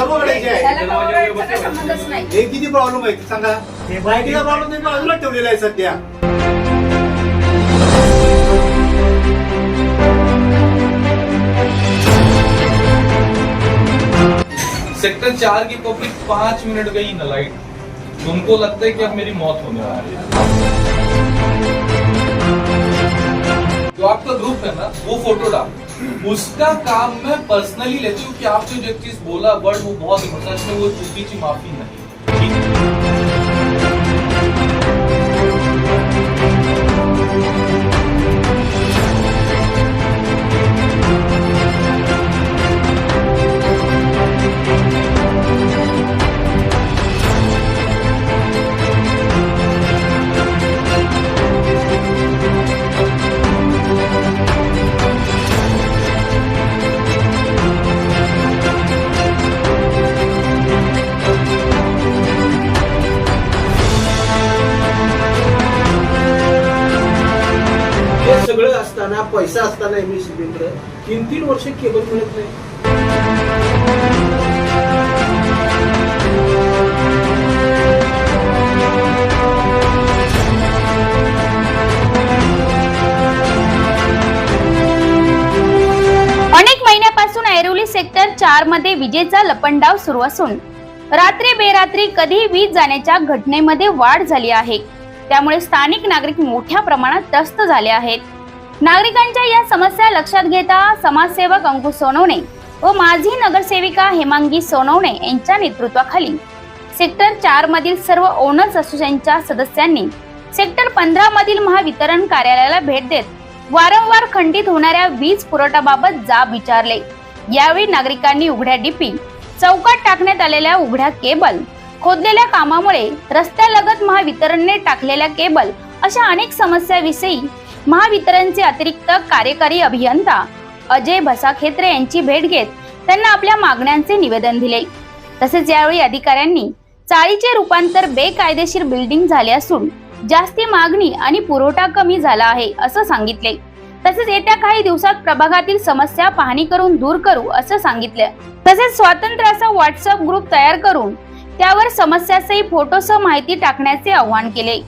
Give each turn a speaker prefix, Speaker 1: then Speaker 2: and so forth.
Speaker 1: सर्वकडे जे आहे.
Speaker 2: त्याला कवरेजचा काही संबंधच नाही.
Speaker 1: हे किती प्रॉब्लेम आहे? सांगा. बायकीचा प्रॉब्लेम तुम्ही बाजूला ठेवलेला आहे सध्या.
Speaker 3: सेक्टर चार की पब्लिक पाँच मिनट गई ना लाइट तुमको लगता है कि अब मेरी मौत होने वाली है? जो आपका ग्रुप है ना वो फ़ोटो डाल। उसका काम मैं पर्सनली लेती हूँ कि आपने जो एक चीज बोला वर्ड वो बहुत इंपॉर्टेंट है वो चुकीची माफी नहीं ठीक है?
Speaker 4: सगळं असताना पैसा असताना एम एस तीन तीन वर्ष केबल मिळत नाही.
Speaker 5: अनेक महिन्यापासून ऐरोली सेक्टर चारमध्ये विजेचा लपंडाव सुरू असून रात्री बेरात्री कधी वीज जाण्याच्या घटनेमध्ये वाढ झाली आहे. त्यामुळे स्थानिक नागरिक मोठ्या प्रमाणात त्रस्त झाले आहेत. नागरिकांच्या या समस्या लक्षात घेता समाजसेवक अंकुश सोनवणे व माजी नगरसेविका हेमांगी सोनवणे यांच्या नेतृत्वाखाली सेक्टर चार मधील सर्व ओनर्स असोसिएशनच्या सदस्यांनी सेक्टर पंधरा मधील महावितरण कार्यालयाला भेट देत वारंवार खंडित होणाऱ्या वीज पुरवठ्याबाबत जाब विचारले. यावेळी नागरिकांनी उघड्या डीपी चौकात टाकण्यात आलेल्या उघड्या केबल खोदलेल्या कामामुळे रस्त्यालगत महावितरणने टाकलेल्या केबल अशा अनेक समस्याविषयी महावितरणचे अतिरिक्त कार्यकारी अभियंता अजय भसाखेत्रे यांची भेट घेत त्यांना आपल्या मागण्यांचे निवेदन दिले. तसेच यावेळी अधिकाऱ्यांनी चाळीचे रूपांतर बेकायदेशीर बिल्डिंग झाले असून जास्ती मागणी आणि पुरवठा कमी झाला आहे असं सांगितले. तसेच येत्या काही दिवसात प्रभागातील समस्या पाहणी करून दूर करू असं सांगितलं. तसेच स्वातंत्र्याचा असा व्हॉट्सअप ग्रुप तयार करून त्यावर समस्यासही फोटोसह माहिती टाकण्याचे आवाहन केले.